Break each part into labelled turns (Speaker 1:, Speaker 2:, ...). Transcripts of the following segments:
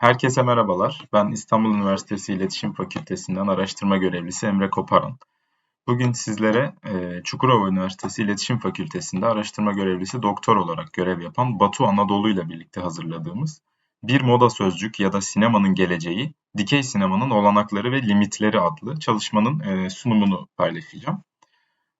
Speaker 1: Herkese merhabalar. Ben İstanbul Üniversitesi İletişim Fakültesinden araştırma görevlisi Emre Koparan. Bugün sizlere e, Çukurova Üniversitesi İletişim Fakültesi'nde araştırma görevlisi doktor olarak görev yapan Batu Anadolu ile birlikte hazırladığımız Bir Moda Sözcük ya da Sinemanın Geleceği, Dikey Sinemanın Olanakları ve Limitleri adlı çalışmanın e, sunumunu paylaşacağım.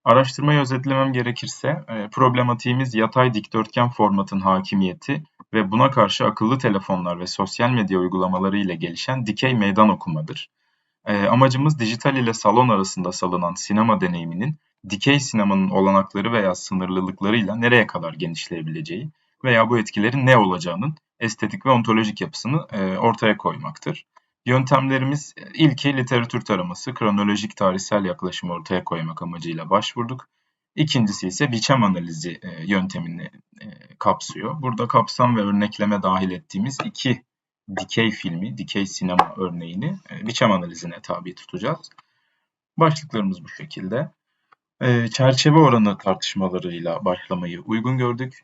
Speaker 1: Araştırmayı özetlemem gerekirse e, problematiğimiz yatay dikdörtgen formatın hakimiyeti ve buna karşı akıllı telefonlar ve sosyal medya uygulamaları ile gelişen dikey meydan okumadır. E, amacımız dijital ile salon arasında salınan sinema deneyiminin dikey sinemanın olanakları veya sınırlılıklarıyla nereye kadar genişleyebileceği veya bu etkilerin ne olacağının estetik ve ontolojik yapısını e, ortaya koymaktır. Yöntemlerimiz ilki literatür taraması, kronolojik tarihsel yaklaşımı ortaya koymak amacıyla başvurduk. İkincisi ise biçem analizi e, yöntemini e, kapsıyor. Burada kapsam ve örnekleme dahil ettiğimiz iki dikey filmi, dikey sinema örneğini e, biçem analizine tabi tutacağız. Başlıklarımız bu şekilde. E, çerçeve oranı tartışmalarıyla başlamayı uygun gördük.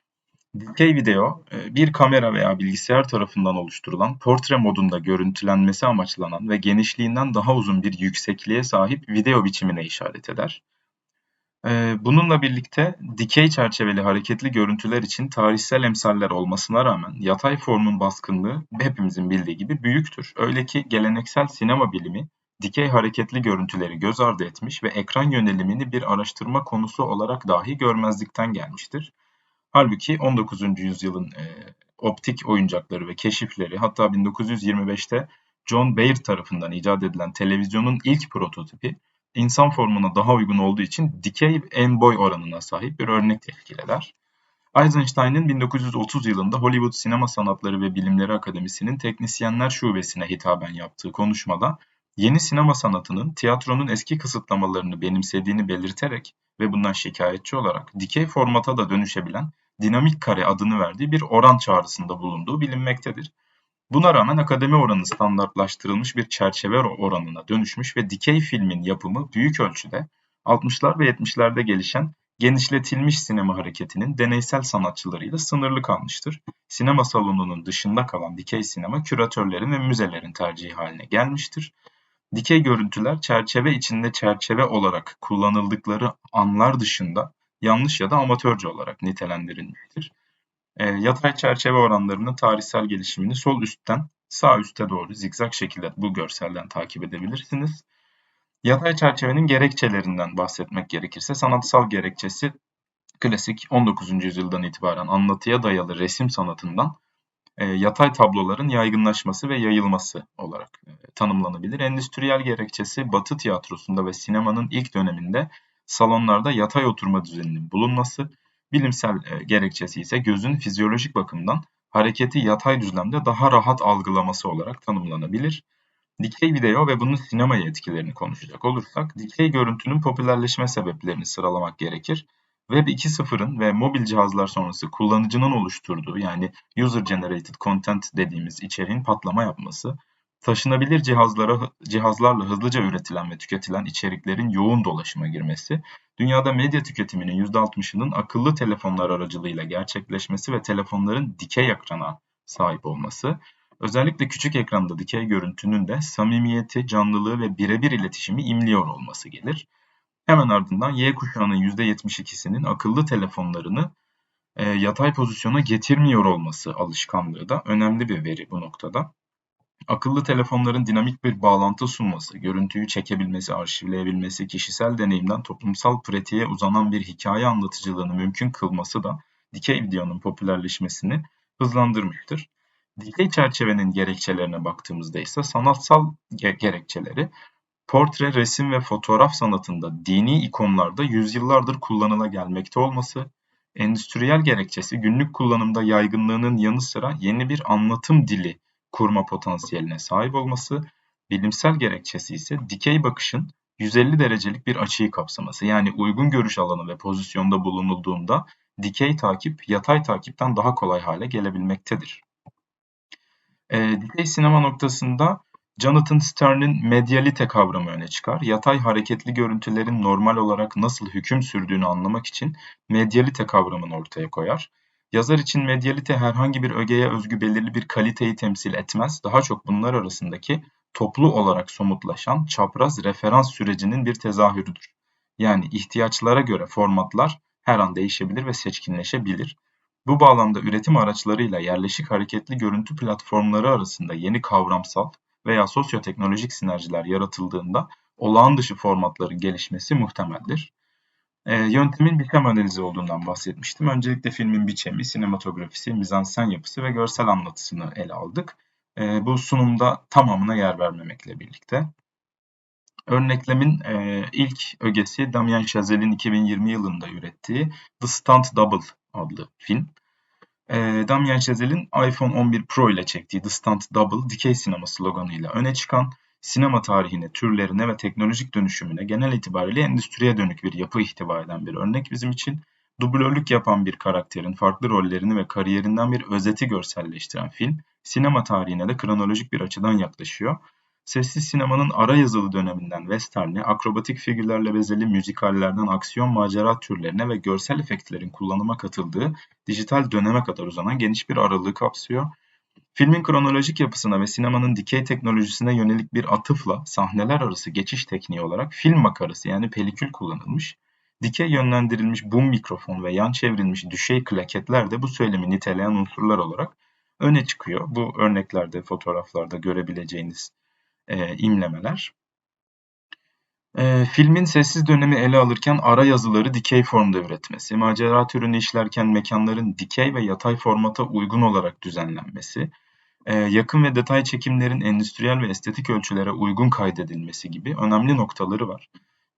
Speaker 1: Dikey video, bir kamera veya bilgisayar tarafından oluşturulan portre modunda görüntülenmesi amaçlanan ve genişliğinden daha uzun bir yüksekliğe sahip video biçimine işaret eder. E, bununla birlikte dikey çerçeveli hareketli görüntüler için tarihsel emsaller olmasına rağmen yatay formun baskınlığı hepimizin bildiği gibi büyüktür. Öyle ki geleneksel sinema bilimi dikey hareketli görüntüleri göz ardı etmiş ve ekran yönelimini bir araştırma konusu olarak dahi görmezlikten gelmiştir. Halbuki 19. yüzyılın e, optik oyuncakları ve keşifleri hatta 1925'te John Baer tarafından icat edilen televizyonun ilk prototipi insan formuna daha uygun olduğu için dikey en boy oranına sahip bir örnek teşkil eder. Eisenstein'ın 1930 yılında Hollywood Sinema Sanatları ve Bilimleri Akademisi'nin teknisyenler şubesine hitaben yaptığı konuşmada yeni sinema sanatının tiyatronun eski kısıtlamalarını benimsediğini belirterek ve bundan şikayetçi olarak dikey formata da dönüşebilen dinamik kare adını verdiği bir oran çağrısında bulunduğu bilinmektedir. Buna rağmen akademi oranı standartlaştırılmış bir çerçeve oranına dönüşmüş ve dikey filmin yapımı büyük ölçüde 60'lar ve 70'lerde gelişen genişletilmiş sinema hareketinin deneysel sanatçılarıyla sınırlı kalmıştır. Sinema salonunun dışında kalan dikey sinema küratörlerin ve müzelerin tercihi haline gelmiştir. Dikey görüntüler çerçeve içinde çerçeve olarak kullanıldıkları anlar dışında yanlış ya da amatörce olarak nitelendirilmiştir. E, yatay çerçeve oranlarının tarihsel gelişimini sol üstten sağ üste doğru zigzag şekilde bu görselden takip edebilirsiniz. Yatay çerçevenin gerekçelerinden bahsetmek gerekirse sanatsal gerekçesi klasik 19. yüzyıldan itibaren anlatıya dayalı resim sanatından e, yatay tabloların yaygınlaşması ve yayılması olarak e, tanımlanabilir. Endüstriyel gerekçesi Batı tiyatrosunda ve sinemanın ilk döneminde salonlarda yatay oturma düzeninin bulunması, bilimsel e, gerekçesi ise gözün fizyolojik bakımdan hareketi yatay düzlemde daha rahat algılaması olarak tanımlanabilir. Dikey video ve bunun sinemaya etkilerini konuşacak olursak, dikey görüntünün popülerleşme sebeplerini sıralamak gerekir. Web 2.0'ın ve mobil cihazlar sonrası kullanıcının oluşturduğu yani user generated content dediğimiz içeriğin patlama yapması, taşınabilir cihazlara cihazlarla hızlıca üretilen ve tüketilen içeriklerin yoğun dolaşıma girmesi, dünyada medya tüketiminin %60'ının akıllı telefonlar aracılığıyla gerçekleşmesi ve telefonların dikey ekrana sahip olması, özellikle küçük ekranda dikey görüntünün de samimiyeti, canlılığı ve birebir iletişimi imliyor olması gelir. Hemen ardından Y kuşağının %72'sinin akıllı telefonlarını e, yatay pozisyona getirmiyor olması alışkanlığı da önemli bir veri bu noktada. Akıllı telefonların dinamik bir bağlantı sunması, görüntüyü çekebilmesi, arşivleyebilmesi, kişisel deneyimden toplumsal pratiğe uzanan bir hikaye anlatıcılığını mümkün kılması da dikey videonun popülerleşmesini hızlandırmıştır. Dikey çerçevenin gerekçelerine baktığımızda ise sanatsal gerekçeleri portre, resim ve fotoğraf sanatında dini ikonlarda yüzyıllardır kullanıla gelmekte olması, endüstriyel gerekçesi günlük kullanımda yaygınlığının yanı sıra yeni bir anlatım dili kurma potansiyeline sahip olması, bilimsel gerekçesi ise dikey bakışın 150 derecelik bir açıyı kapsaması. Yani uygun görüş alanı ve pozisyonda bulunulduğunda dikey takip yatay takipten daha kolay hale gelebilmektedir. E, dikey sinema noktasında Jonathan Stern'in medyalite kavramı öne çıkar. Yatay hareketli görüntülerin normal olarak nasıl hüküm sürdüğünü anlamak için medyalite kavramını ortaya koyar. Yazar için medyalite herhangi bir ögeye özgü belirli bir kaliteyi temsil etmez, daha çok bunlar arasındaki toplu olarak somutlaşan çapraz referans sürecinin bir tezahürüdür. Yani ihtiyaçlara göre formatlar her an değişebilir ve seçkinleşebilir. Bu bağlamda üretim araçlarıyla yerleşik hareketli görüntü platformları arasında yeni kavramsal veya sosyoteknolojik sinerjiler yaratıldığında olağan dışı formatların gelişmesi muhtemeldir. E, yöntemin biçem analizi olduğundan bahsetmiştim. Öncelikle filmin biçemi, sinematografisi, mizansen yapısı ve görsel anlatısını ele aldık. E, bu sunumda tamamına yer vermemekle birlikte. Örneklemin e, ilk ögesi Damien Chazelle'in 2020 yılında ürettiği The Stunt Double adlı film. E, Damien Chazelle'in iPhone 11 Pro ile çektiği The Stunt Double, dikey sinema sloganıyla öne çıkan sinema tarihine, türlerine ve teknolojik dönüşümüne genel itibariyle endüstriye dönük bir yapı ihtiva eden bir örnek bizim için. Dublörlük yapan bir karakterin farklı rollerini ve kariyerinden bir özeti görselleştiren film, sinema tarihine de kronolojik bir açıdan yaklaşıyor. Sessiz sinemanın ara yazılı döneminden western'e, akrobatik figürlerle bezeli müzikallerden aksiyon macera türlerine ve görsel efektlerin kullanıma katıldığı dijital döneme kadar uzanan geniş bir aralığı kapsıyor. Filmin kronolojik yapısına ve sinemanın dikey teknolojisine yönelik bir atıfla sahneler arası geçiş tekniği olarak film makarası yani pelikül kullanılmış. Dikey yönlendirilmiş boom mikrofon ve yan çevrilmiş düşey klaketler de bu söylemi niteleyen unsurlar olarak öne çıkıyor. Bu örneklerde, fotoğraflarda görebileceğiniz e, imlemeler. E, filmin sessiz dönemi ele alırken ara yazıları dikey formda üretmesi, macera türünü işlerken mekanların dikey ve yatay formata uygun olarak düzenlenmesi, yakın ve detay çekimlerin endüstriyel ve estetik ölçülere uygun kaydedilmesi gibi önemli noktaları var.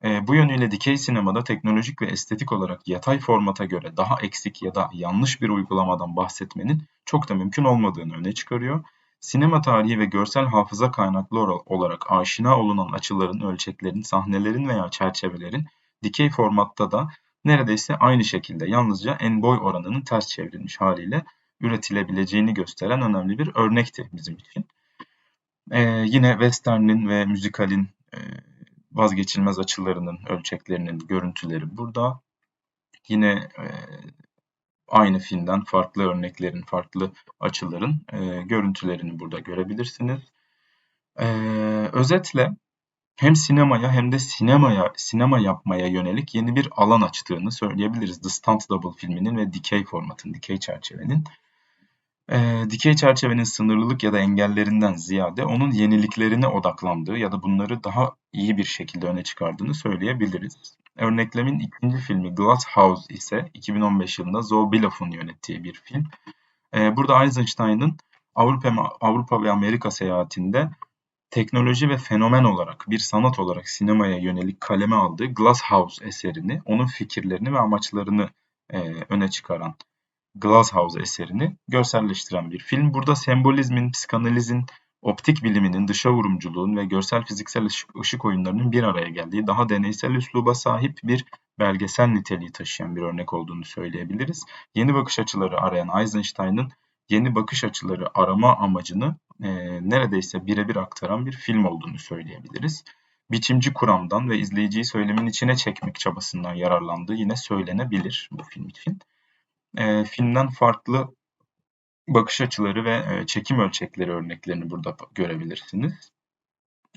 Speaker 1: E, bu yönüyle dikey sinemada teknolojik ve estetik olarak yatay formata göre daha eksik ya da yanlış bir uygulamadan bahsetmenin çok da mümkün olmadığını öne çıkarıyor. Sinema tarihi ve görsel hafıza kaynaklı olarak aşina olunan açıların, ölçeklerin, sahnelerin veya çerçevelerin dikey formatta da neredeyse aynı şekilde yalnızca en boy oranının ters çevrilmiş haliyle üretilebileceğini gösteren önemli bir örnekti bizim için. Ee, yine Western'in ve müzikalin e, vazgeçilmez açılarının, ölçeklerinin görüntüleri burada. Yine e, aynı filmden farklı örneklerin, farklı açıların e, görüntülerini burada görebilirsiniz. E, özetle hem sinemaya hem de sinemaya sinema yapmaya yönelik yeni bir alan açtığını söyleyebiliriz. The Stunt Double filminin ve dikey formatın, dikey çerçevenin. E, dikey çerçevenin sınırlılık ya da engellerinden ziyade onun yeniliklerine odaklandığı ya da bunları daha iyi bir şekilde öne çıkardığını söyleyebiliriz. Örneklemin ikinci filmi Glass House ise 2015 yılında Zoe Bilof'un yönettiği bir film. Ee, burada Eisenstein'ın Avrupa, Avrupa ve Amerika seyahatinde teknoloji ve fenomen olarak, bir sanat olarak sinemaya yönelik kaleme aldığı Glass House eserini, onun fikirlerini ve amaçlarını e, öne çıkaran Glass House eserini görselleştiren bir film. Burada sembolizmin, psikanalizin, optik biliminin dışa vurumculuğun ve görsel fiziksel ışık, ışık oyunlarının bir araya geldiği daha deneysel üsluba sahip bir belgesel niteliği taşıyan bir örnek olduğunu söyleyebiliriz. Yeni bakış açıları arayan Eisenstein'ın yeni bakış açıları arama amacını e, neredeyse birebir aktaran bir film olduğunu söyleyebiliriz. Biçimci kuramdan ve izleyiciyi söylemin içine çekmek çabasından yararlandığı yine söylenebilir bu film için. E, filmden farklı bakış açıları ve e, çekim ölçekleri örneklerini burada görebilirsiniz.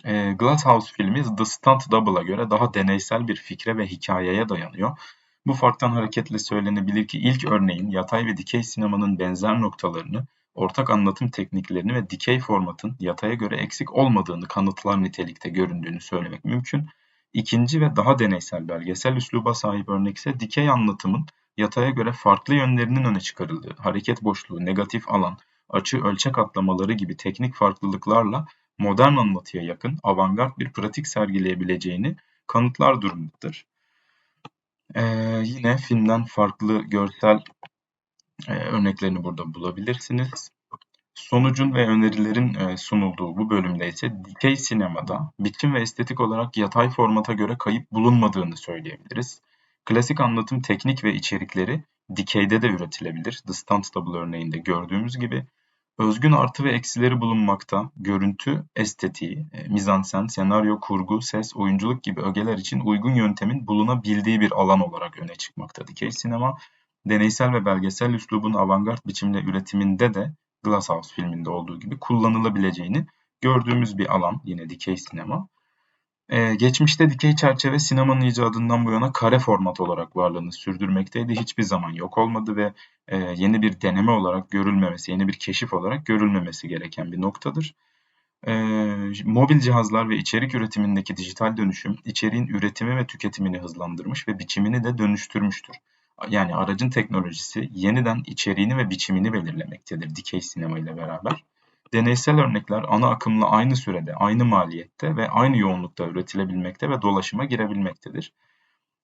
Speaker 1: E, Glasshouse filmi The Stunt Double'a göre daha deneysel bir fikre ve hikayeye dayanıyor. Bu farktan hareketle söylenebilir ki ilk örneğin yatay ve dikey sinemanın benzer noktalarını, ortak anlatım tekniklerini ve dikey formatın yataya göre eksik olmadığını kanıtlar nitelikte göründüğünü söylemek mümkün. İkinci ve daha deneysel belgesel üsluba sahip örnek ise dikey anlatımın yataya göre farklı yönlerinin öne çıkarıldığı, hareket boşluğu, negatif alan, açı ölçek atlamaları gibi teknik farklılıklarla modern anlatıya yakın, avantgard bir pratik sergileyebileceğini kanıtlar durumundadır. Ee, yine filmden farklı görsel e, örneklerini burada bulabilirsiniz. Sonucun ve önerilerin e, sunulduğu bu bölümde ise dikey sinemada biçim ve estetik olarak yatay formata göre kayıp bulunmadığını söyleyebiliriz. Klasik anlatım teknik ve içerikleri dikeyde de üretilebilir. The Stunt Double örneğinde gördüğümüz gibi özgün artı ve eksileri bulunmakta. Görüntü, estetiği, e, mizansen, senaryo, kurgu, ses, oyunculuk gibi ögeler için uygun yöntemin bulunabildiği bir alan olarak öne çıkmakta dikey sinema. deneysel ve belgesel üslubun avantgard biçimde üretiminde de Glasshouse filminde olduğu gibi kullanılabileceğini gördüğümüz bir alan yine dikey sinema. Ee, geçmişte dikey çerçeve sinemanın icadından bu yana kare format olarak varlığını sürdürmekteydi. Hiçbir zaman yok olmadı ve e, yeni bir deneme olarak görülmemesi, yeni bir keşif olarak görülmemesi gereken bir noktadır. E, mobil cihazlar ve içerik üretimindeki dijital dönüşüm, içeriğin üretimi ve tüketimini hızlandırmış ve biçimini de dönüştürmüştür. Yani aracın teknolojisi yeniden içeriğini ve biçimini belirlemektedir dikey sinema ile beraber. Deneysel örnekler ana akımla aynı sürede, aynı maliyette ve aynı yoğunlukta üretilebilmekte ve dolaşıma girebilmektedir.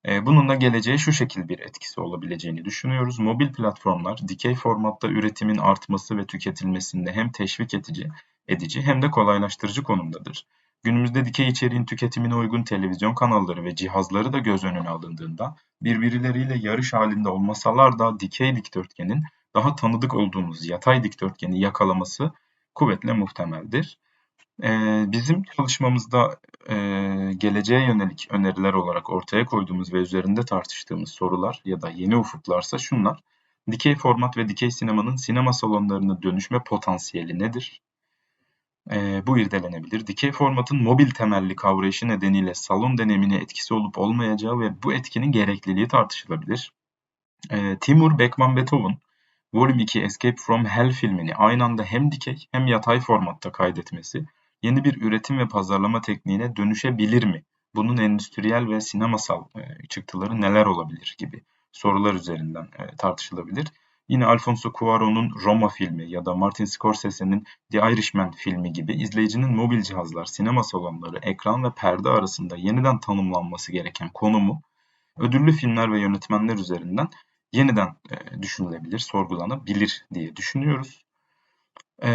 Speaker 1: E, bunun da geleceğe şu şekil bir etkisi olabileceğini düşünüyoruz. Mobil platformlar dikey formatta üretimin artması ve tüketilmesinde hem teşvik edici, edici hem de kolaylaştırıcı konumdadır. Günümüzde dikey içeriğin tüketimine uygun televizyon kanalları ve cihazları da göz önüne alındığında birbirleriyle yarış halinde olmasalar da dikey dikdörtgenin daha tanıdık olduğumuz yatay dikdörtgeni yakalaması kuvvetle muhtemeldir. Ee, bizim çalışmamızda e, geleceğe yönelik öneriler olarak ortaya koyduğumuz ve üzerinde tartıştığımız sorular ya da yeni ufuklarsa şunlar. Dikey format ve dikey sinemanın sinema salonlarına dönüşme potansiyeli nedir? Ee, bu irdelenebilir. Dikey formatın mobil temelli kavrayışı nedeniyle salon deneyimine etkisi olup olmayacağı ve bu etkinin gerekliliği tartışılabilir. Ee, Timur Bekman-Beethoven Volume 2 Escape from Hell filmini aynı anda hem dikey hem yatay formatta kaydetmesi yeni bir üretim ve pazarlama tekniğine dönüşebilir mi? Bunun endüstriyel ve sinemasal e, çıktıları neler olabilir gibi sorular üzerinden e, tartışılabilir. Yine Alfonso Cuarón'un Roma filmi ya da Martin Scorsese'nin The Irishman filmi gibi izleyicinin mobil cihazlar, sinema salonları, ekran ve perde arasında yeniden tanımlanması gereken konumu ödüllü filmler ve yönetmenler üzerinden yeniden e, düşünülebilir, sorgulanabilir diye düşünüyoruz. E,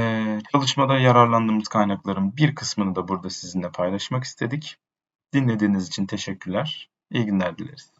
Speaker 1: çalışmada yararlandığımız kaynakların bir kısmını da burada sizinle paylaşmak istedik. Dinlediğiniz için teşekkürler. İyi günler dileriz.